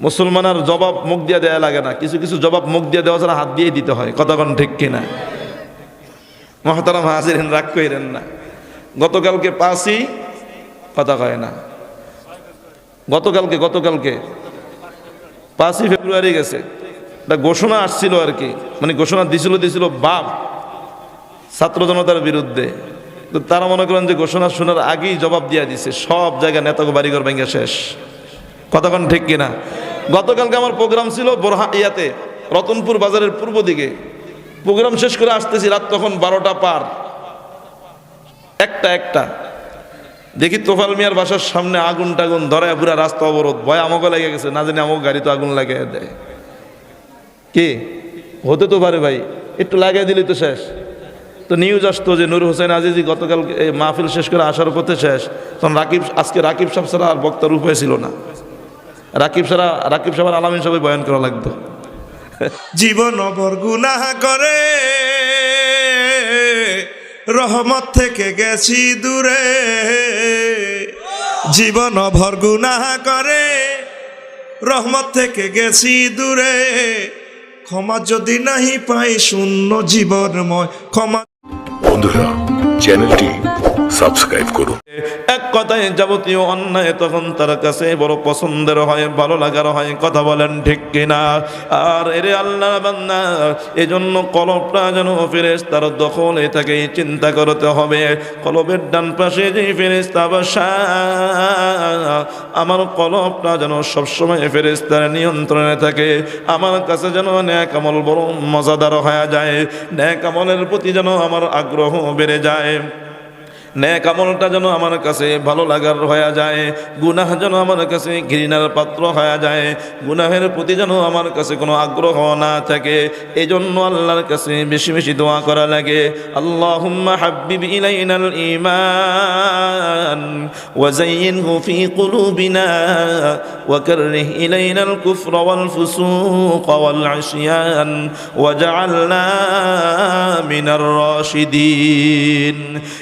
মুসলমান আর জবাব মুখ দিয়ে দেওয়া লাগে না। কিছু কিছু জবাব মুখ দিয়ে দেওয়া ছাড়া হাত দিয়েই দিতে হয়। কতক্ষণ ঠিক কিনা? মহতারাম হাজিরেন, রাগ কইরেন না। গতকালকে পাঁচই কথা কয় না। গতকালকে গতকালকে? পাঁচই ফেব্রুয়ারি গেছে। একটা ঘোষণা আসছিল আর কি। মানে ঘোষণা দিছিল দিছিল বাপ ছাত্র জনতার বিরুদ্ধে। তো তারা মনে করেন যে ঘোষণা শোনার আগেই জবাব দিয়ে দিছে। সব জায়গায় নেতাকে বাড়িঘর ভেঙে শেষ। কতক্ষণ ঠিক কিনা? গতকালকে আমার প্রোগ্রাম ছিল বোরহা ইয়াতে, রতনপুর বাজারের পূর্ব দিকে। প্রোগ্রাম শেষ করে আসতেছি রাত তখন বারোটা পার। একটা একটা। দেখি তোফাল মিয়ার বাসার সামনে আগুন টাগুন ধরায় পুরা রাস্তা অবরোধ। ভয় আমাকে লেগে গেছে, না জানি আমাকে গাড়ি তো আগুন লাগিয়ে দেয়। কে? হতে তো পারে ভাই, একটু লাগিয়ে দিলি তো শেষ। তো নিউজ আসতো যে নুর হোসেন আজিজি গতকাল মাহফিল শেষ করে আসার পথে শেষ। তখন রাকিব, আজকে রাকিব সাহেব ছাড়া আর বক্তার উপায় ছিল না। রাকিব ছাড়া রাকিব সাহেব আর আলামিন সবাই বয়ান করা লাগতো। জীবন ভর গুনাহ করে রহমত থেকে গেছি দূরে। জীবন ভর গুনাহ করে রহমত থেকে গেছি দূরে। ক্ষমা যদি নাহি পাই শূন্য জীবনময় ক্ষমা বন্ধুরা চ্যানেলটি সাবস্ক্রাইব করুন। এক কথায় যাবতীয় অন্যায় তখন তার কাছে বড় পছন্দের হয়, ভালো লাগার হয়, কথা বলেন ঠিক কিনা? আর এরে আল্লাহ বান্দা, এজন্য কলবটা যেন ফেরেস তার দখলে থাকে, চিন্তা করতে হবে। কলবের ডান পাশে যে ফেরেস্তা বসা, আমার কলবটা যেন সবসময় ফেরেস তার নিয়ন্ত্রণে থাকে। আমার কাছে যেন ন্যাক আমল বড় মজাদার হয়ে যায়। ন্যাক আমলের প্রতি যেন আমার আগ্রহ বেড়ে যায়। ন্যাক আমলটা যেন আমার কাছে ভালো লাগার হয়ে যায় গুনাহ যেন আমার কাছে ঘৃণার পাত্র হয়ে যায় গুনাহের প্রতি যেন আমার কাছে কোনো আগ্রহ না থাকে এই জন্য আল্লাহর কাছে বেশি বেশি দোয়া করা লাগে আল্লাহুম্মা হাব্বিব ইলাইনাল ঈমান ওয়াজাইয়িনহু ফি কুলুবিনা وكره إلينا الكفر والفسوق والعصيان وجعلنا من الراشدين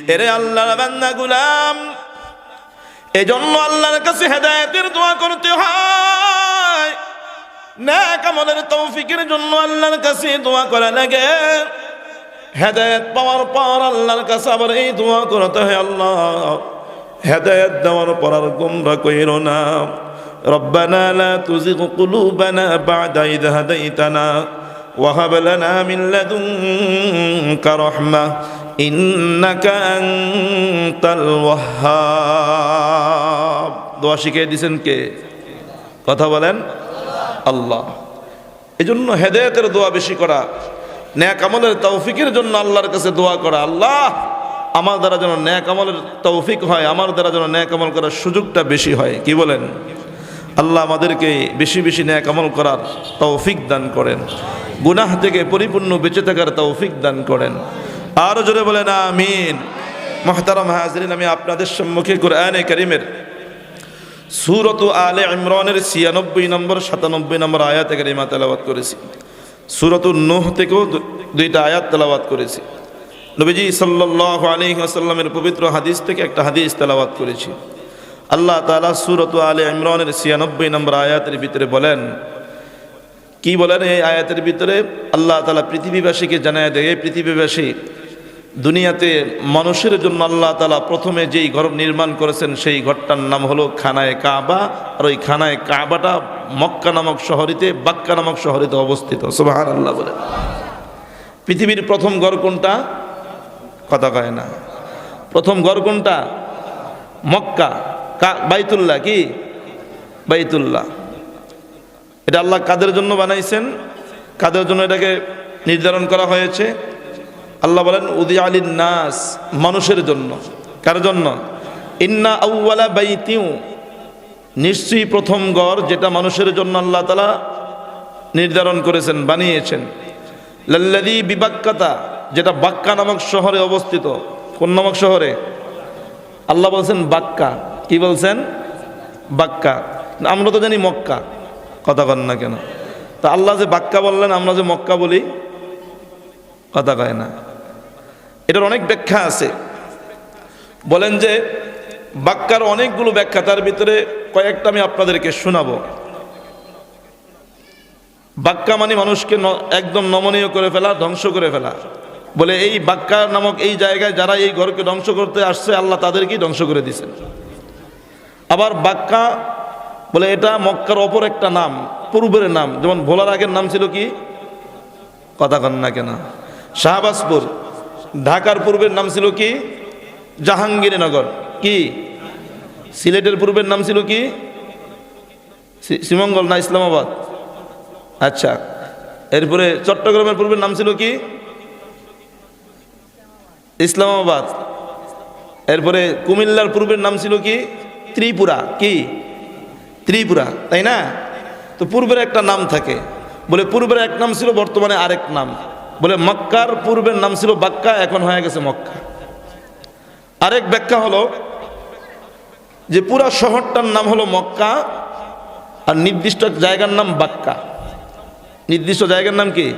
এরে আল্লাহর বান্দা গুলাম এজন্য আল্লাহর কাছে হেদায়েতের দোয়া করতে হয় নেক আমলের তৌফিকের জন্য আল্লাহর কাছে দোয়া করা লাগে হেদায়েত পাওয়ার পর আল্লাহর কাছে আবার এই দোয়া করতে হয় আল্লাহ হেদায়েত দেওয়ার পর আর গোমরা কইরো না ربنا لا تزغ قلوبنا بعد إذ هديتنا وهب لنا من لدنك رحمة দোয়া শিখিয়ে কে? কথা বলেন। আল্লাহ। এই জন্য হেদায়তের দোয়া বেশি করা, ন্যাক আমলের তৌফিকের জন্য আল্লাহর কাছে দোয়া করা। আল্লাহ, আমার দ্বারা যেন ন্যাক আমলের তৌফিক হয়, আমার দ্বারা যেন ন্যাক আমল করার সুযোগটা বেশি হয়। কি বলেন? আল্লাহ আমাদেরকে বেশি বেশি ন্যাক আমল করার তৌফিক দান করেন। গুনাহ থেকে পরিপূর্ণ বেঁচে থাকার তৌফিক দান করেন। আরও জোরে বলেন, আমিন। মহতারাম হাজরিন, আমি আপনাদের সম্মুখে কোরআনে করিমের সুরত আলে ইমরানের ছিয়ানব্বই নম্বর, সাতানব্বই নম্বর আয়াত কারিমা তেলাওয়াত করেছি। সুরত নোহ থেকেও দুইটা আয়াত তেলাওয়াত করেছি। নবীজি সাল্লাহ আলী আসাল্লামের পবিত্র হাদিস থেকে একটা হাদিস তেলাওয়াত করেছি। আল্লাহ তালা সুরত আলে ইমরানের ছিয়ানব্বই নম্বর আয়াতের ভিতরে বলেন, কি বলেন এই আয়াতের ভিতরে? আল্লাহ তালা পৃথিবীবাসীকে জানায় দেয় পৃথিবীবাসী দুনিয়াতে মানুষের জন্য আল্লাহ তালা প্রথমে যেই ঘর নির্মাণ করেছেন, সেই ঘরটার নাম হলো খানায় কাবা। আর ওই খানায় কাবাটা মক্কা নামক শহরিতে, বাক্কা নামক শহরিতে অবস্থিত। সুবাহান আল্লাহ বলে। পৃথিবীর প্রথম ঘর কোনটা? কথা কয় না। প্রথম ঘর কোনটা? মক্কা। বাইতুল্লাহ কি? বাইতুল্লাহ। এটা আল্লাহ কাদের জন্য বানাইছেন? কাদের জন্য এটাকে নির্ধারণ করা হয়েছে? আল্লাহ বলেন উদি আলীর নাস, মানুষের জন্য। কার জন্য? ইন্না আউওয়ালা বাইতিউ। নিশ্চয়ই প্রথম গড় যেটা মানুষের জন্য আল্লাহ তালা নির্ধারণ করেছেন, বানিয়েছেন। লাল্লাদি বিবাক্কাতা, যেটা বাক্কা নামক শহরে অবস্থিত। কোন নামক শহরে? আল্লাহ বলছেন, বাক্কা। কি বলছেন? বাক্কা। আমরা তো জানি মক্কা। কথা কন না কেন? তা আল্লাহ যে বাক্কা বললেন, আমরা যে মক্কা বলি, কথা কয় না। এটার অনেক ব্যাখ্যা আছে। বলেন যে, বাক্কার অনেকগুলো ব্যাখ্যা, তার ভিতরে কয়েকটা আমি আপনাদেরকে শোনাবো। বাক্কা মানে মানুষকে একদম নমনীয় করে ফেলা, ধ্বংস করে ফেলা। বলে এই বাক্কা নামক এই জায়গায় যারা এই ঘরকে ধ্বংস করতে আসছে, আল্লাহ তাদেরকেই ধ্বংস করে দিয়েছেন। আবার বাক্কা, বলে এটা মক্কার অপর একটা নাম, পূর্বের নাম। যেমন ভোলার আগের নাম ছিল কি? কথা কন না কেন? শাহবাজপুর। ঢাকার পূর্বের নাম ছিল কি? জাহাঙ্গীরনগর। কি? সিলেটের পূর্বের নাম ছিল কি? শ্রীমঙ্গল না ইসলামাবাদ? আচ্ছা। এরপরে চট্টগ্রামের পূর্বের নাম ছিল কি? ইসলামাবাদ। এরপরে কুমিল্লার পূর্বের নাম ছিল কি? ত্রিপুরা। কি? ত্রিপুরা। তাই না? তো পূর্বের একটা নাম থাকে। বলে পূর্বের এক নাম ছিল, বর্তমানে আরেক নাম। বলে, মক্কার পূর্বের নাম ছিল বাক্কা, এখন হয়ে গেছে মক্কা। আরেক ব্যাখ্যা হলো যে পুরা শহরটার নাম হলো মক্কা, আর নির্দিষ্ট জায়গার নাম বাক্কা। নির্দিষ্ট জায়গার নাম কি?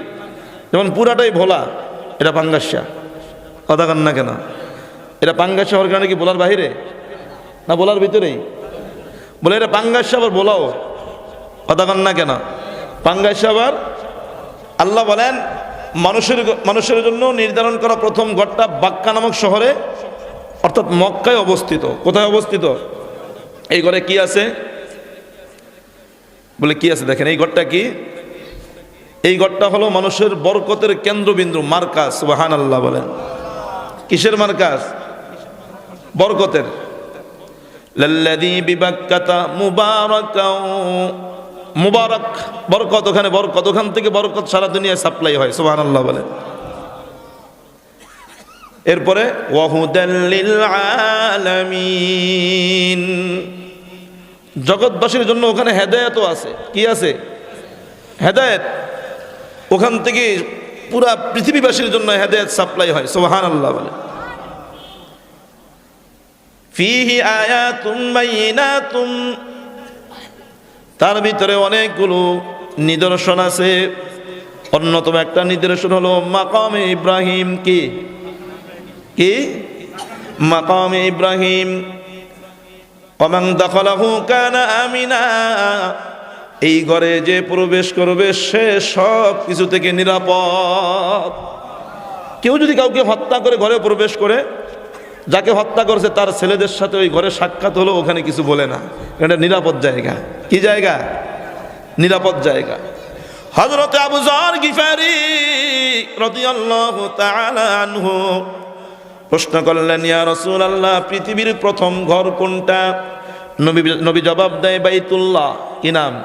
যেমন পুরাটাই ভোলা, এটা পাঙ্গাসা কথা কান না কেন? এটা পাঙ্গাসা হওয়ার কারণে কি বলার বাহিরে? না বলার ভিতরেই? বলে, এটা পাঙ্গাসা আবার বোলাও কথা কান না কেন? পাঙ্গাসা আবার আল্লাহ বলেন মানুষের মানুষের জন্য নির্ধারণ করা প্রথম ঘরটা বাক্কা নামক শহরে, অর্থাৎ মক্কায় অবস্থিত। কোথায় অবস্থিত? এই ঘরে কি আছে? বলে কি আছে? দেখেন, এই ঘরটা কি? এই ঘরটা হলো মানুষের বরকতের কেন্দ্রবিন্দু মার্কাস সুবাহান আল্লাহ বলেন। কিসের মার্কাস বরকতের। মুবারক, বরকত, ওখানে বরকত, ওখান থেকে বরকত সারা দুনিয়ায় সাপ্লাই হয়, সুবহানাল্লাহ বলে। এরপরে জগৎবাসীর জন্য ওখানে হেদায়েতও আছে। কি আছে? হেদায়েত। ওখান থেকে পুরা পৃথিবীবাসীর জন্য হেদায়েত সাপ্লাই হয় সোহান আল্লাহ বলে। ফিহি আয়াতুম বাইনাতুম তার ভিতরে অনেকগুলো নিদর্শন আছে। অন্যতম একটা নিদর্শন হলো, মাকামে ইব্রাহিম কি? কি? মাকামে ইব্রাহিম। অমাং দখলাহু কানা আমিনা। এই ঘরে যে প্রবেশ করবে, সে সব কিছু থেকে নিরাপদ। কেউ যদি কাউকে হত্যা করে ঘরে প্রবেশ করে যাকে হত্যা করছে তার ছেলেদের সাথে ওই ঘরে সাক্ষাৎ হলো, ওখানে কিছু বলে না। এটা নিরাপদ জায়গা। কি জায়গা? নিরাপদ জায়গা। হজরত আবু জর গিফারি রাদিয়াল্লাহু তাআলা আনহু প্রশ্ন করলেন, ইয়া রসুল আল্লাহ পৃথিবীর প্রথম ঘর কোনটা? নবী নবী জবাব দেয়, বাইতুল্লাহ। কি নাম?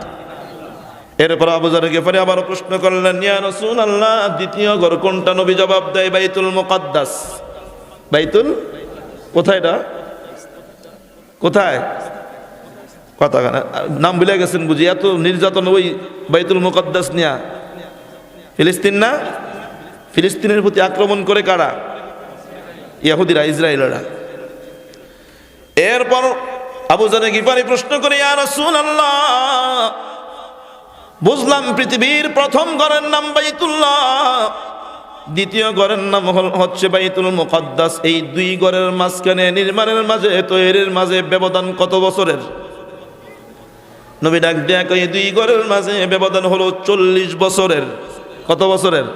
এরপর আবুজার গিফারি আবার প্রশ্ন করলেন, ইয়া রসুল আল্লাহ দ্বিতীয় ঘর কোনটা? নবী জবাব দেয়, বাইতুল মুকাদ্দাস। বাইতুল কোথায় এটা? কোথায়? কথা নাম ভুলে গেছেন বুঝি। এত নির্যাতন ওই বাইতুল মুকাদ্দাস নিয়া। ফিলিস্তিন না? ফিলিস্তিনের প্রতি আক্রমণ করে কারা? ইয়াহুদিরা, ইসরায়েলরা। এরপর আবু জানে গিফারি প্রশ্ন করে রাসূলুল্লাহ, বুঝলাম পৃথিবীর প্রথম ঘরের নাম বাইতুল্লাহ। দ্বিতীয় ঘরের নাম হচ্ছে বাইতুল মুকদ্দাস। এই দুই ঘরের মাঝখানে নির্মাণের মাঝে, তৈরির মাঝে ব্যবধান কত বছরের? নবী ডাক দেয়া এই দুই ঘরের মাঝে ব্যবধান হলো চল্লিশ বছরের। কত বছরের?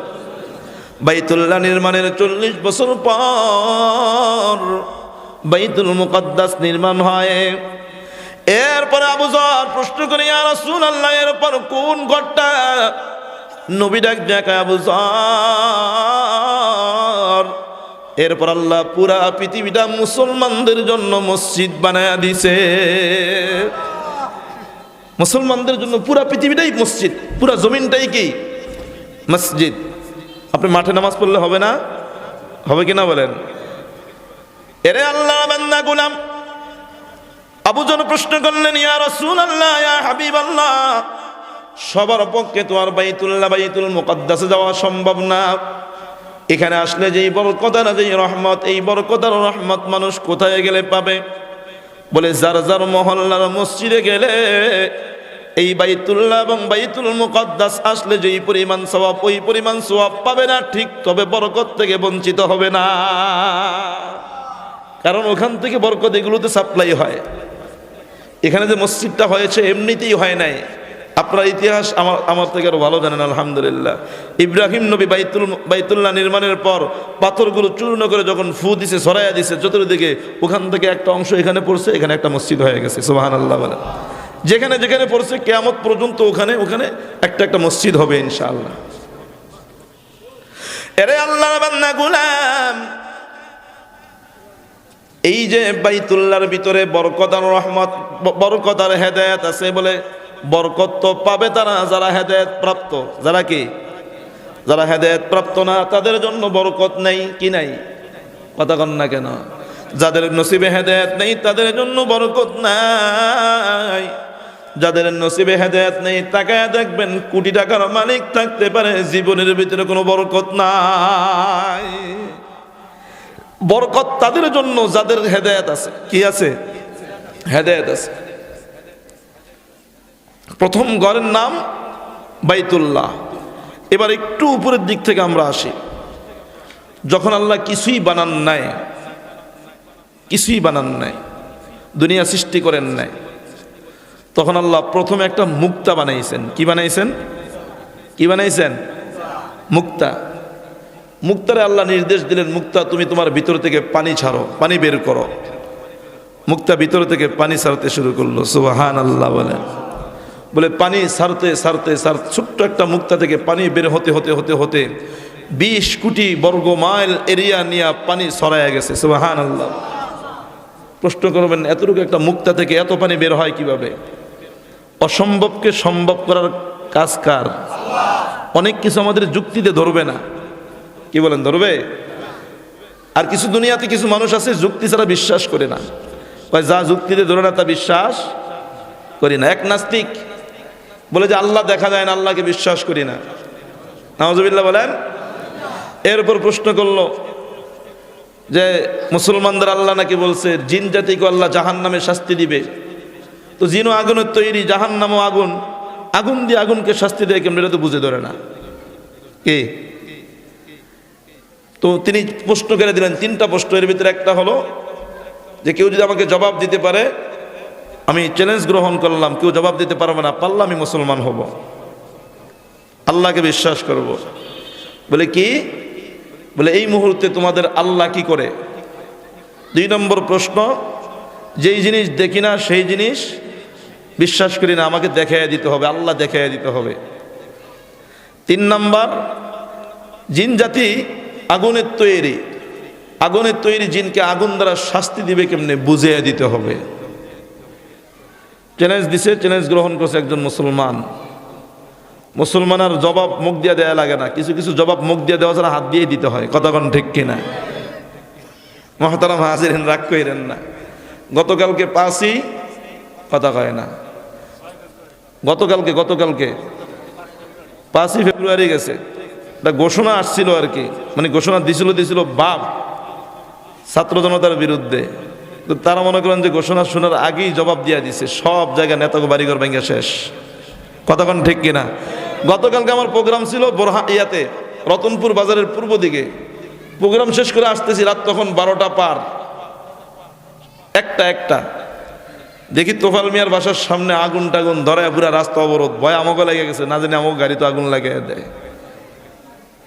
বাইতুল্লাহ নির্মাণের চল্লিশ বছর পর বাইতুল মুকদ্দাস নির্মাণ হয়। এরপরে আবু জর প্রশ্ন করে আর রাসূল আল্লাহ এরপর কোন ঘরটা নবী ডাক দেখা আবু জর। এরপর আল্লাহ পুরা পৃথিবীটা মুসলমানদের জন্য মসজিদ বানায় দিছে। মুসলমানদের জন্য পুরা পৃথিবীটাই মসজিদ, পুরা জমিনটাই কি? মসজিদ। আপনি মাঠে নামাজ পড়লে হবে না? হবে কিনা বলেন? এরে আল্লাহ বান্দা গুলাম, আবু জন প্রশ্ন করলেন, ইয়া রাসূল আল্লাহ ইয়া হাবিব আল্লাহ সবার পক্ষে তো আর বাইতুল্লাহ বাইতুল মুকদ্দাসে যাওয়া সম্ভব না। এখানে আসলে যেই বরকতার যেই রহমত, এই বরকতার রহমত মানুষ কোথায় গেলে পাবে? বলে যার যার মহল্লার মসজিদে গেলে এই বাইতুল্লাহ এবং বাইতুল মুকদ্দাস আসলে যেই পরিমাণ সওয়াব, ওই পরিমাণ সওয়াব পাবে না, ঠিক তবে বরকত থেকে বঞ্চিত হবে না। কারণ ওখান থেকে বরকত এগুলোতে সাপ্লাই হয়। এখানে যে মসজিদটা হয়েছে, এমনিতেই হয় নাই। আপনার ইতিহাস আমার আমার থেকে আরও ভালো জানেন, আলহামদুলিল্লাহ। ইব্রাহিম নবী বাইতুল, বাইতুল্লাহ নির্মাণের পর পাথরগুলো চূর্ণ করে যখন ফু দিছে, সরাইয়া দিছে, চতুর্দিকে ওখান থেকে একটা অংশ এখানে পড়ছে, এখানে একটা মসজিদ হয়ে গেছে সোহান আল্লাহ বলেন। যেখানে যেখানে পড়ছে, কেয়ামত পর্যন্ত ওখানে ওখানে একটা একটা মসজিদ হবে, ইনশাআল্লাহ। এরে আল্লাহর বান্দা গুলাম, এই যে বাইতুল্লার ভিতরে বরকতার রহমত, ব- বরকতার হেদায়েত আছে বলে বরকত তো পাবে তারা, যারা হেদায়েত প্রাপ্ত। যারা কি? যারা হেদায়েত প্রাপ্ত না, তাদের জন্য বরকত নেই, কি নাই? কথা কন না কেন? যাদের নসিবে হেদায়ত নেই, তাদের জন্য বরকত নাই। যাদের নসিবে হেদায়েত নেই, তাকায় দেখবেন কোটি টাকার মালিক থাকতে পারে, জীবনের ভিতরে কোনো বরকত নাই। বরকত তাদের জন্য, যাদের হেদায়েত আছে। কি আছে? হেদায়েত আছে। প্রথম ঘরের নাম বাইতুল্লাহ। এবার একটু উপরের দিক থেকে আমরা আসি। যখন আল্লাহ কিছুই বানান নাই, কিছুই বানান নাই, দুনিয়া সৃষ্টি করেন নাই, তখন আল্লাহ প্রথমে একটা মুক্তা বানাইছেন। কি বানাইছেন? কি বানাইছেন? মুক্তা। মুক্তারে আল্লাহ নির্দেশ দিলেন, মুক্তা, তুমি তোমার ভিতর থেকে পানি ছাড়ো, পানি বের করো। মুক্তা ভিতর থেকে পানি ছাড়তে শুরু করল সুবাহান আল্লাহ বলে বলে, পানি সারতে সারতে ছাড় ছোট্ট একটা মুক্তা থেকে পানি বের হতে হতে হতে হতে বিশ কোটি বর্গ মাইল এরিয়া নিয়ে পানি ছড়াইয়া গেছে। সুবাহান আল্লাহ প্রশ্ন করবেন, এতটুকু একটা মুক্তা থেকে এত পানি বের হয় কীভাবে? অসম্ভবকে সম্ভব করার কাজ কার? অনেক কিছু আমাদের যুক্তিতে ধরবে না। কি বলেন, ধরবে? আর কিছু দুনিয়াতে কিছু মানুষ আছে, যুক্তি ছাড়া বিশ্বাস করে না। যা যুক্তিতে ধরে না, তা বিশ্বাস করি না। এক নাস্তিক বলে যে আল্লাহ দেখা যায় না, আল্লাহকে বিশ্বাস করি না। নওয়াজবিল্লাহ বলেন এরপর প্রশ্ন করল যে মুসলমানদের আল্লাহ নাকি বলছে, জিন জাতিকে আল্লাহ জাহান নামে শাস্তি দিবে। তো জিনও আগুনের তৈরি জাহান নামও আগুন। আগুন দিয়ে আগুনকে শাস্তি দেয় কেমন? এটা তো বুঝে ধরে না। কে? তো তিনি প্রশ্ন করে দিলেন, তিনটা প্রশ্ন। এর ভিতরে একটা হলো যে কেউ যদি আমাকে জবাব দিতে পারে আমি চ্যালেঞ্জ গ্রহণ করলাম, কেউ জবাব দিতে পারবে না, পারলে আমি মুসলমান হব। আল্লাহকে বিশ্বাস করব। বলে কি? বলে, এই মুহূর্তে তোমাদের আল্লাহ কি করে? দুই নম্বর প্রশ্ন, যেই জিনিস দেখি না, সেই জিনিস বিশ্বাস করি না, আমাকে দেখাইয়া দিতে হবে, আল্লাহ দেখাইয়া দিতে হবে। তিন নাম্বার, জিন জাতি আগুনের তৈরি। আগুনের তৈরি জিনকে আগুন দ্বারা শাস্তি দিবে কেমনে? বুঝিয়ে দিতে হবে। চ্যালেঞ্জ দিছে চ্যালেঞ্জ গ্রহণ করছে একজন মুসলমান। মুসলমান আর জবাব মুখ দিয়ে দেওয়া লাগে না। কিছু কিছু জবাব মুখ দিয়ে দেওয়া ছাড়া হাত দিয়ে দিতে হয়। কতক্ষণ ঠিক কিনা? মহতারাম হাজিরেন, রাগ কইরেন না। গতকালকে পাঁচই কথা কয় না। গতকালকে গতকালকে। পাঁচই ফেব্রুয়ারি গেছে। একটা ঘোষণা আসছিল আর কি। মানে ঘোষণা দিছিল দিছিল বাপ ছাত্র জনতার বিরুদ্ধে। তো তারা মনে করেন যে ঘোষণা শোনার আগেই জবাব দিয়া দিছে, সব জায়গায় নেতাকে বাড়িঘর ভেঙে শেষ। কতক্ষণ ঠিক কিনা? গতকালকে আমার প্রোগ্রাম ছিল বোরহা ইয়াতে, রতনপুর বাজারের পূর্ব দিকে। প্রোগ্রাম শেষ করে আসতেছি রাত তখন বারোটা পার। একটা একটা। দেখি তোফাল মিয়ার বাসার সামনে আগুন টাগুন ধরে, পুরা রাস্তা অবরোধ। ভয় আমাকে লেগে গেছে, না জানি আমাকে গাড়ি তো আগুন লাগিয়ে দেয়।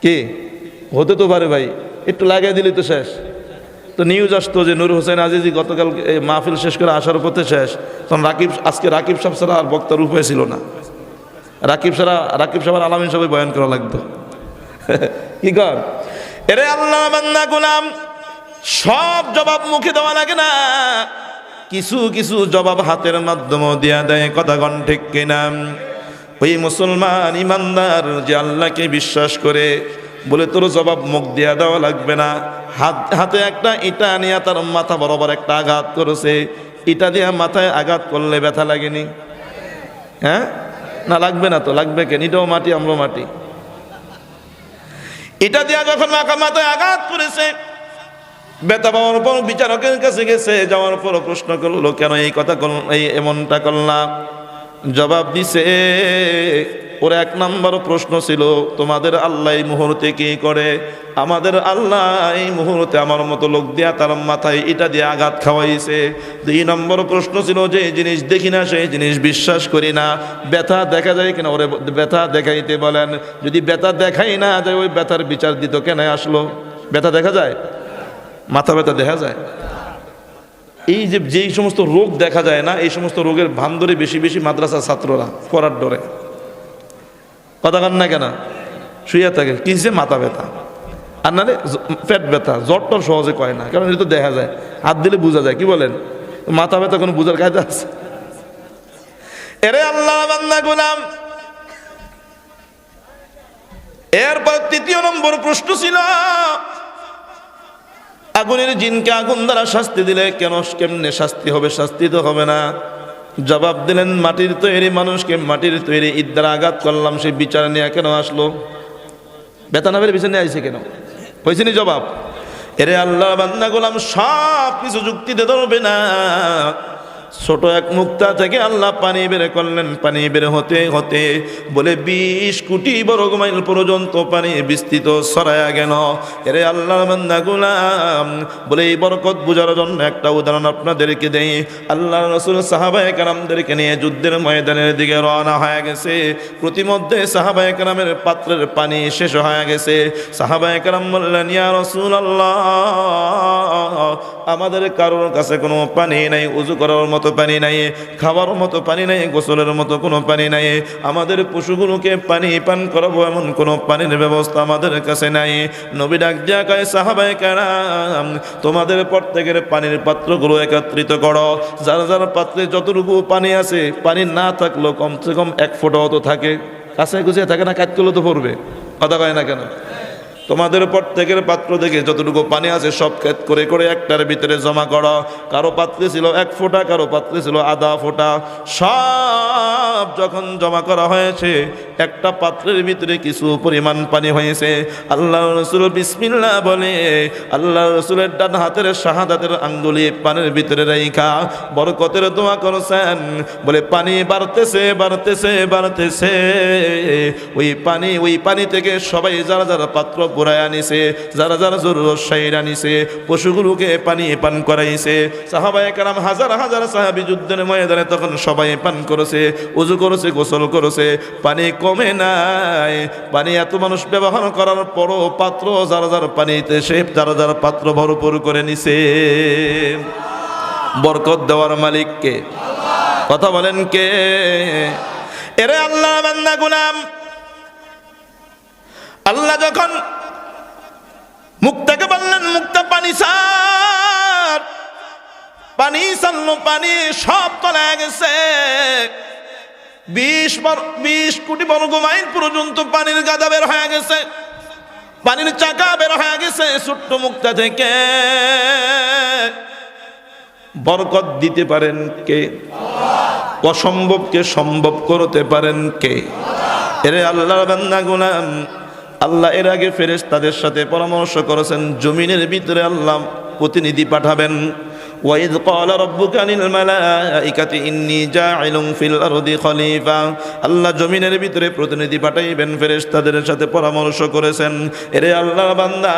কি? হতে তো পারে ভাই, একটু লাগিয়ে দিলি তো শেষ। তো নিউজ আসতো যে নূর হোসেন আজিজি গতকাল মাহফিল শেষ করে আসার পথে শেষ। তখন রাকিব, আজকে রাকিব সাহেব ছাড়া আর বক্তার উপায় ছিল না। রাকিব সারা রাকিব সাহেব আর আলামিন সবাই বয়ান করা লাগতো। কি কর? এরে আল্লাহ বান্দা, গুলাম, সব জবাব মুখে দেওয়া লাগে না। কিছু কিছু জবাব হাতের মাধ্যমে দিয়া দেয়, কথা গণ ঠিক কিনা? ওই মুসলমান ইমানদার যে আল্লাহকে বিশ্বাস করে বলে তোর জবাব মুখ দিয়া দেওয়া লাগবে না। হাত হাতে একটা ইটা নিয়ে তার মাথা বরাবর একটা আঘাত করেছে। ইটা দিয়ে মাথায় আঘাত করলে ব্যথা লাগেনি। হ্যাঁ? না, লাগবে না তো, লাগবে কেন? এটাও মাটি, আমরাও মাটি। এটা দিয়া যখন মাথা মাথায় আঘাত করেছে বেতা পাওয়ার পর বিচারকের কাছে গেছে, যাওয়ার পর প্রশ্ন করল, কেন এই কথা এই এমনটা করলাম? জবাব দিছে, ওর এক নম্বর প্রশ্ন ছিল, তোমাদের আল্লাহ এই মুহূর্তে কি করে? আমাদের আল্লাহ এই মুহূর্তে আমার মতো লোক দিয়া তার মাথায় এটা দিয়ে আঘাত খাওয়াইছে। দুই নম্বর প্রশ্ন ছিল যে জিনিস দেখি না, সেই জিনিস বিশ্বাস করি না। ব্যথা দেখা যায় কিনা? ওরে, ব্যথা দেখাইতে বলেন, যদি ব্যথা দেখাই না যায়, ওই ব্যথার বিচার দিত কেন আসলো? ব্যথা দেখা যায়? মাথা ব্যথা দেখা যায়? এই যে, যেই সমস্ত রোগ দেখা যায় না, এই সমস্ত রোগের ভান ধরে বেশি বেশি মাদ্রাসার ছাত্ররা পড়ার ডরে। কথা কান না কেন? শুয়ে থাকে। কিসে মাথা ব্যথা। আর নারে পেট ব্যথা। জ্বর টর সহজে কয় না, কারণ এটা তো দেখা যায়। হাত দিলে বোঝা যায়। কি বলেন? মাথা ব্যথা কোনো বোঝার কায়দা আছে? এরে আল্লাহ বান্দা গুলাম! এরপর তৃতীয় নম্বর প্রশ্ন ছিল আগুনের জিনকে আগুন দ্বারা শাস্তি দিলে কেন কেমনে শাস্তি হবে? শাস্তি তো হবে না। জবাব দিলেন, মাটির তৈরি মানুষকে মাটির তৈরি ঈদ দ্বারা আঘাত করলাম, সে বিচার নিয়ে কেন আসলো? বেতনাবের নিয়ে আইছে কেন? হয়েছে নি জবাব? এরে আল্লাহ বান্দা গোলাম সব কিছু যুক্তিতে ধরবে না। ছোট এক মুক্তা থেকে আল্লাহ পানি বের করলেন, পানি বের হতে হতে বলে বিশ কোটি বর্গ মাইল পর্যন্ত পানি বিস্তৃত সরায়া গেল। এরে আল্লাহ গুলাম, বলে এই বরকত বোঝার জন্য একটা উদাহরণ আপনাদেরকে দেই। আল্লাহ রসুল সাহাবায় কারামদেরকে নিয়ে যুদ্ধের ময়দানের দিকে রওনা হয়ে গেছে। প্রতিমধ্যে সাহাবায় কারামের পাত্রের পানি শেষ হয়ে গেছে। সাহাবায় কারাম বললেন, ইয়া রসুল আল্লাহ আমাদের কারোর কাছে কোনো পানি নাই, উজু করার মতো পানি নাই, খাওয়ার মতো পানি নাই, গোসলের মতো কোনো পানি নাই, আমাদের পশুগুলোকে পানি পান করাবো এমন কোনো পানির ব্যবস্থা আমাদের কাছে নাই। নবী ডাক দিয়া কয় সাহাবাই কারাম, তোমাদের প্রত্যেকের পানির পাত্রগুলো একত্রিত করো। যার যার পাত্রে যতটুকু পানি আছে, পানি না থাকলেও কমসে কম এক ফোঁটাও তো থাকে। কাছে গুছিয়ে থাকে না কাজগুলো তো পড়বে। কথা কয় না কেন? তোমাদের প্রত্যেকের পাত্র থেকে যতটুকু পানি আছে সব ক্ষেত করে করে একটার ভিতরে জমা করো। কারও পাত্রে ছিল এক ফোঁটা, কারও পাত্রে ছিল আধা ফোঁটা। সব যখন জমা করা হয়েছে, একটা পাত্রের ভিতরে কিছু পরিমাণ পানি হয়েছে। আল্লাহ রসুল বিসমিল্লা বলে আল্লাহ রসুলের ডান হাতের শাহাদাতের আঙ্গুলি পানির ভিতরে রেখা বরকতের দোয়া করছেন, বলে পানি বাড়তেছে বাড়তেছে বাড়তেছে। ওই পানি ওই পানি থেকে সবাই যারা যারা পাত্র পুরায় আনিছে, যারা যারা জরুরত সাইড আনিছে, পশুগুলোকে পানি পান করাইছে। সাহাবায়ে কারাম হাজার হাজার সাহাবি যুদ্ধের ময়দানে তখন সবাই পান করেছে, উজু করেছে, গোসল করেছে। পানি কমে নাই। পানি এত মানুষ ব্যবহার করার পরও পাত্র যারা যারা পানিতে সে যারা যারা পাত্র ভরপুর করে নিছে। বরকত দেওয়ার মালিককে। কথা বলেন কে? এরে আল্লাহ বান্দা গুলাম, আল্লাহ যখন মুক্তাকে বললেন, মুক্তা, পানি সার। পানি সারলো, পানি সব তলায় গেছে। বিশ বিশ কোটি বর্গ মাইল পর্যন্ত পানির গাদা বের হয়ে গেছে। পানির চাকা বের হয়ে গেছে ছোট্ট মুক্তা থেকে। বরকত দিতে পারেন কে? অসম্ভবকে সম্ভব করতে পারেন কে? এরে আল্লাহর বান্দা গুলাম আল্লাহ এর আগে ফেরেস তাদের সাথে পরামর্শ করেছেন জমিনের ভিতরে আল্লাহ প্রতিনিধি পাঠাবেন। ওয়াইদ قال ربك للملائكة إني جاعل في الأرض خليفة আল্লাহ জমিনের ভিতরে প্রতিনিধি পাঠাইবেন ফেরেশতাদের সাথে পরামর্শ করেছেন এরে আল্লাহর বান্দা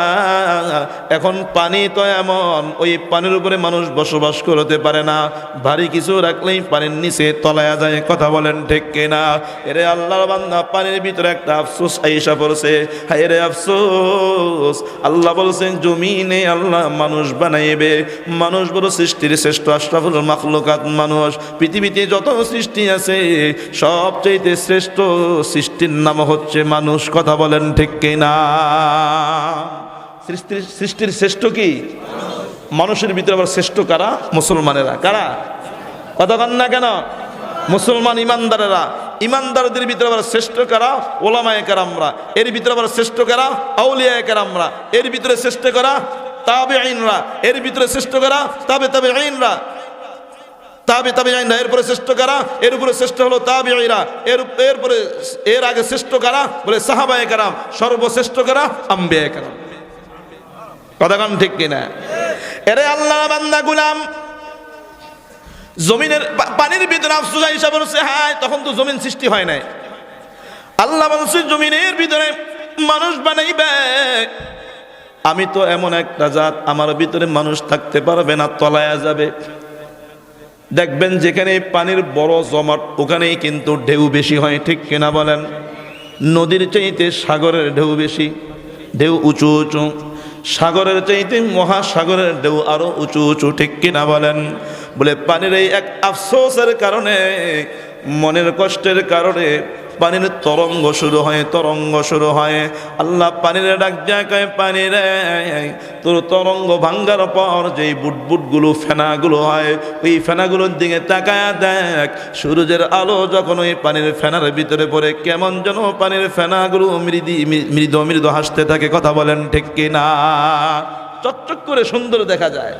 এখন পানি তো এমন ওই পানির উপরে মানুষ বসবাস করতে পারে না ভারী কিছু রাখলেই পানির নিচে তলায়া যায় কথা বলেন ঠিক কিনা এরে আল্লাহর বান্দা পানির ভিতরে একটা আফসোস আইসা পড়ছে হায় রে আফসোস আল্লাহ বলছেন জমিনে আল্লাহ মানুষ বানাইবে মানুষ বড় সৃষ্টির শ্রেষ্ঠ আশরাফুল মাখলুকাত মানুষ। পৃথিবীতে যত সৃষ্টি আছে সবচেয়ে শ্রেষ্ঠ সৃষ্টির নাম হচ্ছে মানুষ। কথা বলেন ঠিক কিনা? সৃষ্টির সৃষ্টির শ্রেষ্ঠ কি? মানুষের ভিতরে আবার শ্রেষ্ঠ কারা? মুসলমানেরা। কারা? কথা কন না কেন? মুসলমান ইমানদারেরা। ইমানদারদের ভিতরে আবার শ্রেষ্ঠ কারা? ওলামায় কারামরা। এর ভিতরে আবার শ্রেষ্ঠ কারা? আউলিয়ায় কারামরা। এর ভিতরে শ্রেষ্ঠ কারা? তাবে আইনরা এর ভিতরে শ্রেষ্ঠ কারা? তাবে তাবে আইনরা তাবে তাবে আইনরা এরপরে শ্রেষ্ঠ কারা? এর উপরে শ্রেষ্ঠ হলো তাবে আইরা এর এরপরে এর আগে শ্রেষ্ঠ কারা? বলে সাহাবায়ে কারাম। সর্বশ্রেষ্ঠ কারা? আম্বিয়ায়ে কারাম। কথা কান ঠিক কিনা? এরে আল্লাহ বান্দা গুলাম, জমিনের পানির ভিতরে আফসোস হিসাবে হচ্ছে হায়, তখন তো জমিন সৃষ্টি হয় নাই। আল্লাহ বলছে, জমিনের ভিতরে মানুষ বানাইবে। আমি তো এমন একটা জাত, আমার ভিতরে মানুষ থাকতে পারবে না, তলায়া যাবে। দেখবেন যেখানে পানির বড় জমাট, ওখানেই কিন্তু ঢেউ বেশি হয়, ঠিক কিনা বলেন? নদীর চাইতে সাগরের ঢেউ বেশি, ঢেউ উঁচু উঁচু। সাগরের চাইতে মহাসাগরের ঢেউ আরও উঁচু উঁচু, ঠিক কিনা বলেন? বলে, পানির এই এক আফসোসের কারণে, মনের কষ্টের কারণে পানির তরঙ্গ শুরু হয়, তরঙ্গ শুরু হয়। আল্লাহ পানির ডাক জায়গায় পানি রে, তোর তরঙ্গ ভাঙ্গার পর যেই বুটবুটগুলো, ফেনাগুলো হয়, ওই ফেনাগুলোর দিকে তাকায় দেখ, সূর্যের আলো যখন ওই পানির ফেনার ভিতরে পড়ে, কেমন যেন পানির ফেনাগুলো মৃদি, মৃদ মৃদ হাসতে থাকে, কথা বলেন ঠিক কিনা? চকচক করে সুন্দর দেখা যায়।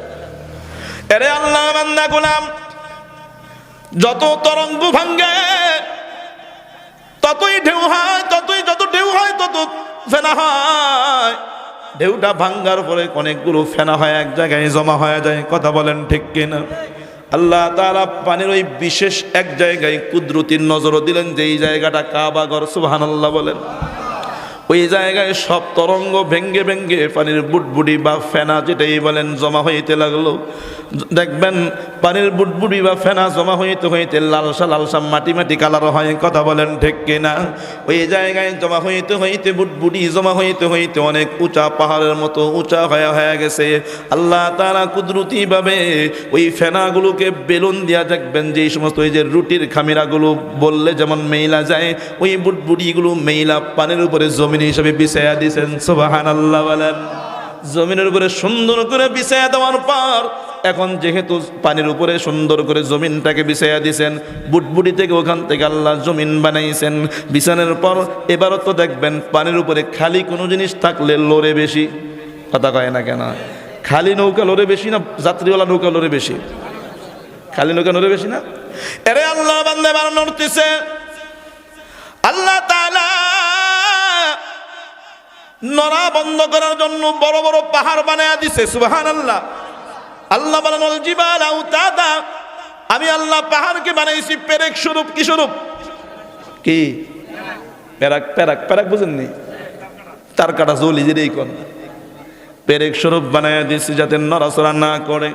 এরে আল্লাহ বান্দা, গোলাম, যত তরঙ্গ ভাঙ্গে ততই ঢেউ হয়, ততই যত ঢেউ হয়, তত ফেনা হয়। ঢেউটা ভাঙ্গার পরে অনেকগুলো ফেনা হয়, এক জায়গায় জমা হয়ে যায়, কথা বলেন ঠিক কিনা? আল্লাহ তারা পানির ওই বিশেষ এক জায়গায় কুদরতির নজরও দিলেন যে এই জায়গাটা কাবাগর সুবহানাল্লাহ বলেন। ওই জায়গায় সব তরঙ্গ ভেঙ্গে ভেঙ্গে পানির বুটবুডি বা ফেনা যেটাই বলেন জমা হইতে লাগল। দেখবেন পানির বুটবুডি বা ফেনা জমা হইতে হইতে লালসা লালসা মাটি মাটি কালার হয়, কথা বলেন ঠিক কিনা? ওই জায়গায় জমা হইতে হইতে বুটবুডি জমা হইতে হইতে অনেক উঁচা পাহাড়ের মতো উঁচা হয়ে হয়ে গেছে। আল্লাহ তারা কুদরতিভাবে ওই ফেনাগুলোকে বেলুন দিয়া দেখবেন যে সমস্ত ওই যে রুটির খামিরাগুলো বললে যেমন মেইলা যায়, ওই বুটবুডিগুলো মেইলা পানির উপরে বিছাইয়া দিয়েছেন সোবাহান আল্লাহ বলেন। জমিনের উপরে সুন্দর করে বিছাইয়া দেওয়ার পর এখন যেহেতু পানির উপরে সুন্দর করে জমিনটাকে বিছাইয়া দিয়েছেন, বুটবুটি থেকে ওখান থেকে আল্লাহ জমিন বানাইছেন। বিছানোর পর এবারও তো দেখবেন পানির উপরে খালি কোনো জিনিস থাকলে লড়ে বেশি। কথা কয় না কেন? খালি নৌকা লড়ে বেশি না যাত্রীওয়ালা নৌকা লড়ে বেশি? খালি নৌকা লড়ে বেশি না? এরে আল্লাহ বান্দে এবার নড়তেছে আল্লাহ তাআলা নড়া বন্ধ করার জন্য বড় বড় পাহাড় বানায়া দিছে সুবাহান আল্লাহ আল্লাহ বলেন "ওয়াল জিবালা আউতাদা। আমি আল্লাহ পাহাড়কে বানাইছি পেরেক স্বরূপ, কি স্বরূপ? কি? প্যারাক প্যারাক প্যারাক বুঝেননি? তার কাটা জলি কোন? পেরেক স্বরূপ বানায়া দিছি যাতে নড়াচড়া না করে।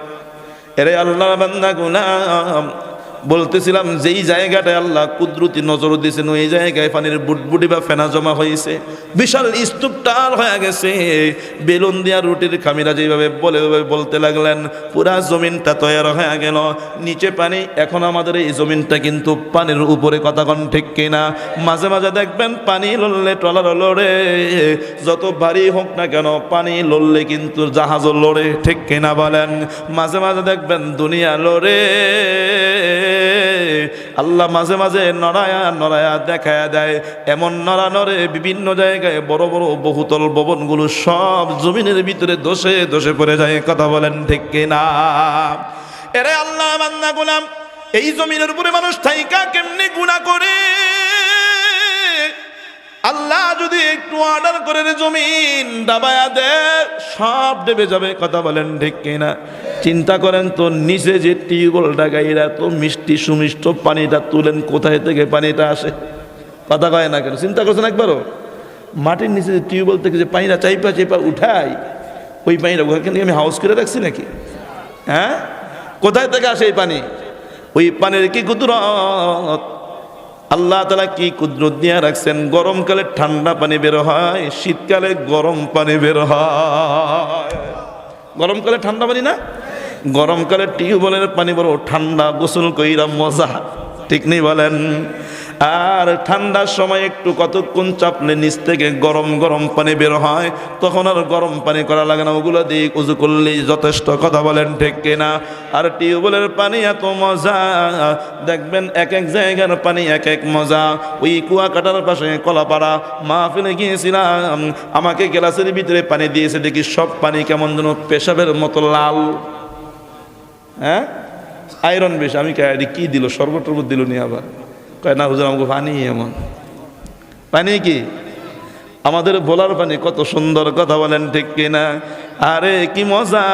এরে আল্লাহ বান্দা গুলাম বলতেছিলাম, যেই জায়গাটায় আল্লাহ কুদরতি নজর দিয়েছেন, ওই জায়গায় পানির বুটবুটি বা ফেনা জমা হয়েছে। বিশাল স্তূপটার হয়ে গেছে। বেলুন দিয়া রুটির খামিরা যেভাবে বলে বলতে লাগলেন, পুরা জমিনটা তৈরি হয়ে গেল। নিচে পানি, এখন আমাদের এই জমিনটা কিন্তু পানির উপরে। কথা কন ঠিক কিনা মাঝে মাঝে দেখবেন, পানি লড়লে ট্রলার লড়ে। যত ভারী হোক না কেন, পানি লড়লে কিন্তু জাহাজও লড়ে। ঠিক কিনা বলেন? মাঝে মাঝে দেখবেন, দুনিয়া লড়ে। আল্লাহ মাঝে মাঝে নড়ায়া নড়ায়া দেখায় দেয়। এমন নড়া নড়ে বিভিন্ন জায়গায় বড় বড় বহুতল ভবনগুলো সব জমিনের ভিতরে দোষে দোষে পড়ে যায়। কথা বলেন ঠিক কিনা? এরে আল্লাহ মান্না গুলাম, এই জমিনের উপরে মানুষ থাইকা কেমনি গুণা করে? আল্লাহ যদি একটু অর্ডার করে জমিন ডাবায়া দে, সব ডেবে যাবে, কথা বলেন ঠিক কিনা? চিন্তা করেন তো, নিচে যে টিউবওয়েলটা গাইরা, তো মিষ্টি সুমিষ্ট পানিটা তুলেন, কোথায় থেকে পানিটা আসে? কথা কয় না কেন? চিন্তা করছেন একবারও? মাটির নিচে যে টিউবওয়েল থেকে যে পানিটা চাইপা চাইপা উঠাই, ওই পানিটা ওখানে আমি হাউস করে রাখছি নাকি? হ্যাঁ? কোথায় থেকে আসে এই পানি? ওই পানির কি কুদরত? আল্লাহ তালা কি কুদরত নিয়ে রাখছেন? গরমকালে ঠান্ডা পানি বের হয়, শীতকালে গরম পানি বের হয়। গরমকালে ঠান্ডা পানি না? গরমকালে টিউবওয়েলের পানি বড় ঠান্ডা, গোসল কইরা মজা। ঠিক নেই বলেন? আর ঠান্ডার সময় একটু কতক্ষণ চাপলে নিচ থেকে গরম গরম পানি বের হয়, তখন আর গরম পানি করা লাগে না। ওগুলো দিয়ে উজু করলেই যথেষ্ট কথা বলেন, ঠিক কিনা? আর টিউবওয়েলের পানি এত মজা, দেখবেন এক এক জায়গার পানি এক এক মজা। ওই কুয়াকাটার পাশে কলাপাড়া মা মাহফিলে গিয়েছিলাম, আমাকে গ্লাসের ভিতরে পানি দিয়েছে, দেখি সব পানি কেমন যেন পেশাবের মতো লাল। হ্যাঁ? আয়রন বেশ, আমি কে দিল? শরবত টরবত দিল নি আবার? কয় না হুজুর, আমাকে পানি এমন। পানি কি? আমাদের ভোলার পানি কত সুন্দর কথা বলেন ঠিক কিনা? আরে কি মজা।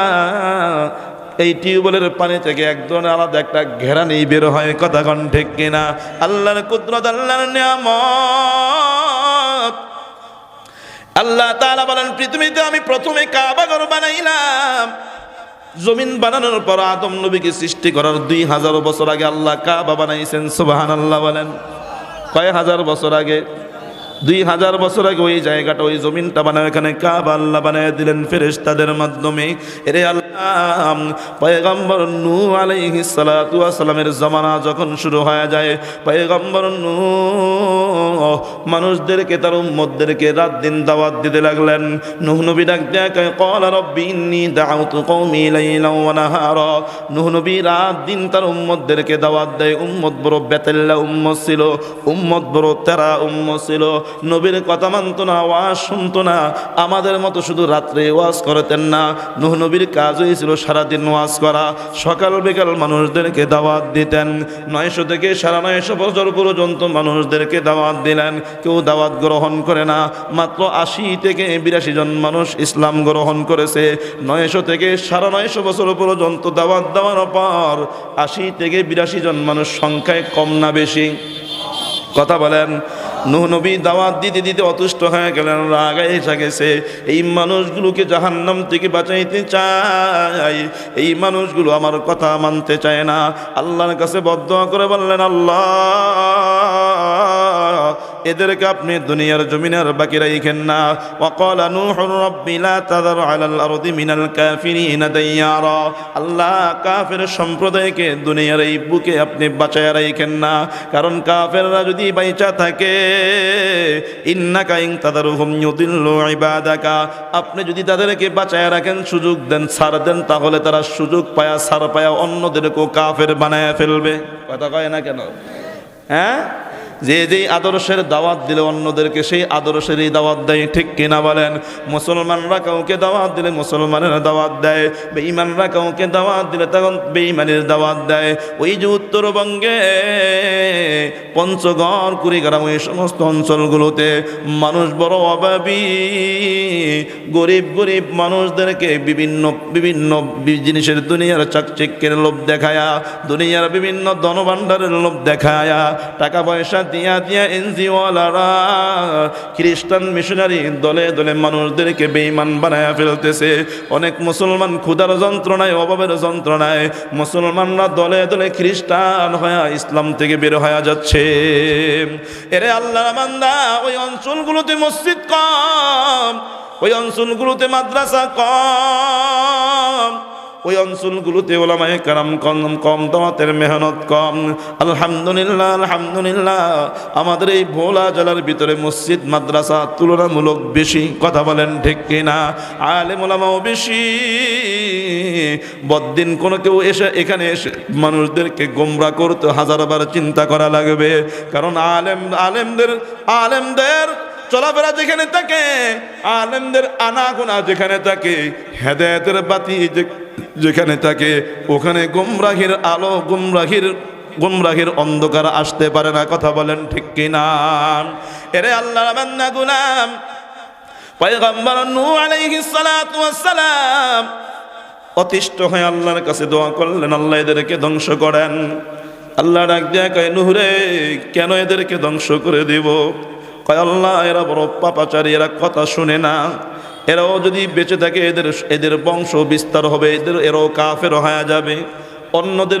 এই টিউবওয়েলের পানি থেকে এক ধরনের আলাদা একটা ঘেরা নেই বের হয়, কথা কন ঠিক কিনা? আল্লাহর কুদরত, আল্লাহর নিয়ামত। আল্লাহ তাআলা বলেন, পৃথিবীতে আমি প্রথমে কাবা ঘর বানাইলাম জমিন বানানোর পর আদম নবীকে সৃষ্টি করার দুই হাজার বছর আগে আল্লাহ কাবা বানাইছেন সুবাহান আল্লাহ বলেন। কয় হাজার বছর আগে? দুই হাজার বছর আগে ওই জায়গাটা, ওই জমিনটা বানায় এখানে কাবা আল্লাহ বানায় দিলেন ফেরেশতাদের মাধ্যমে। এরে আল্লাহ, পয়গম্বর নু আলাইহিস সালামের জামানা যখন শুরু হয়ে যায়, পয়গম্বর নূ মানুষদেরকে, তার উম্মতদেরকে রাত দিন দাওয়াত দিতে লাগলেন। নূহ নবী ডাক দেয়া কয় ক্বালা রব্বি ইন্নী দাউতু কওমি লাইলান ওয়া নাহারা। নূহ নবী রাত দিন তার উম্মতদেরকে দাওয়াত দেয়, উম্মত বড় বেতেল্লা উম্মত ছিল, উম্মত বড় তেরা উম্মত ছিল। নবীর কথা মানতো না, ওয়াজ শুনত না, আমাদের মতো শুধু রাত্রে ওয়াজ করতেন না। নূহ নবীর কাজ হয়েছিল সারাদিন ওয়াজ করা। সকাল বিকাল মানুষদেরকে দাওয়াত দিতেন। নয়শো থেকে সাড়ে নয়শো বছর পর্যন্ত মানুষদেরকে দাওয়াত দিলেন, কেউ দাওয়াত গ্রহণ করে না। মাত্র আশি থেকে বিরাশি জন মানুষ ইসলাম গ্রহণ করেছে। নয়শো থেকে সাড়ে নয়শো বছর পর্যন্ত দাওয়াত দেওয়ার পর আশি থেকে বিরাশি জন মানুষ সংখ্যায় কম না বেশি। কথা বলেন, নুহ নবী দাওয়াত দিতে দিতে অতুষ্ট হয়ে গেলেন, রাগায় এসে গেছে। এই মানুষগুলোকে জাহান্নাম থেকে বাঁচাইতে চাই। এই মানুষগুলো আমার কথা মানতে চায় না। আল্লাহর কাছে বদ্ধ করে বললেন, আল্লাহ! এদেরকে আপনি দুনিয়ার জমিনের বাকি রাখেন না। ওয়াকালা নূহুর রাব্বি, লা তাযার আলাল আরদি মিনাল কাফিরিনা দাইয়ারা। আল্লাহ কাফের সম্প্রদায়কে দুনিয়ার এই বুকে আপনি বাঁচায় রাখেন না। কারণ কাফেররা যদি বাইচা থাকে, ইন্নাকা ইন তাদারুহুম ইউদিল্লু ইবাদাকা। আপনি যদি তাদেরকে বাঁচায় রাখেন, সুযোগ দেন, ছাড় দেন, তাহলে তারা সুযোগ পায়া, ছাড় পায়া অন্যদেরকেও কাফের বানায় ফেলবে। কথা কয় না কেন? হ্যাঁ? যে যেই আদর্শের দাওয়াত দিলে অন্যদেরকে সেই আদর্শেরই দাওয়াত দেয়, ঠিক কিনা বলেন? মুসলমানরা কাউকে দাওয়াত দিলে মুসলমানের দাওয়াত দেয়, বেঈমানরা কাউকে দাওয়াত দিলে তখন বেঈমানের দাওয়াত দেয়। ওই যে উত্তরবঙ্গে পঞ্চগড়, কুড়িগ্রাম, এই সমস্ত অঞ্চলগুলোতে মানুষ বড় অভাবী। গরিব গরিব মানুষদেরকে বিভিন্ন বিভিন্ন জিনিসের দুনিয়ার চাকচিক্যের লোভ দেখায়া, দুনিয়ার বিভিন্ন ধনভাণ্ডারের লোভ দেখায়া, টাকা পয়সা দিয়া দিয়া এনজিওয়ালারা খ্রিস্টান মিশনারি দলে দলে মানুষদেরকে বেঈমান বানায়া ফেলতেছে। অনেক মুসলমান ক্ষুধার যন্ত্রণায়, অভাবের যন্ত্রণায় মুসলমানরা দলে দলে খ্রিস্টান হয়ে ইসলাম থেকে বের হয়ে যাচ্ছে। এরে আল্লাহ বান্দা, ওই অঞ্চলগুলোতে মসজিদ কম, ওই অঞ্চলগুলোতে মাদ্রাসা কম। ওই অঞ্চলগুলোতে ওলামায় কারাম কম কম মেহনত কম। আলহামদুলিল্লাহ আলহামদুলিল্লাহ। আমাদের এই ভোলা জেলার ভিতরে মসজিদ, মাদ্রাসা তুলনামূলক বেশি, কথা বলেন ঠিক কিনা? আলেম ওলামাও বেশি। বদিন কোনো কেউ এসে, এখানে এসে মানুষদেরকে গোমরা করতে হাজারবার চিন্তা করা লাগবে। কারণ আলেম, আলেমদের আলেমদের চলাফেরা যেখানে থাকে, আলেমদের আনাগোনা যেখানে থাকে, হেদায়তের বাতি যেখানে থাকে, ওখানে গুমরাহির আলো, গুমরাহির গুমরাহির অন্ধকার আসতে পারে না, কথা বলেন ঠিক কিনা এরে আল্লাহ বান্না গুলাম, পয়গম্বর নূহ আলাইহিস সালাতু ওয়াস সালাম অতিষ্ঠ হয়ে আল্লাহর কাছে দোয়া করলেন, আল্লাহ এদেরকে ধ্বংস করেন। আল্লাহ ডাক দেয়া কয়, নুহরে, কেন এদেরকে ধ্বংস করে দিব? কয় এরা বড় পাপাচারী, এরা কথা শুনে না। এরাও যদি বেঁচে থাকে, এদের এদের বংশ বিস্তার হবে, এদের, এরাও কাফের হয়ে যাবে। অন্যদের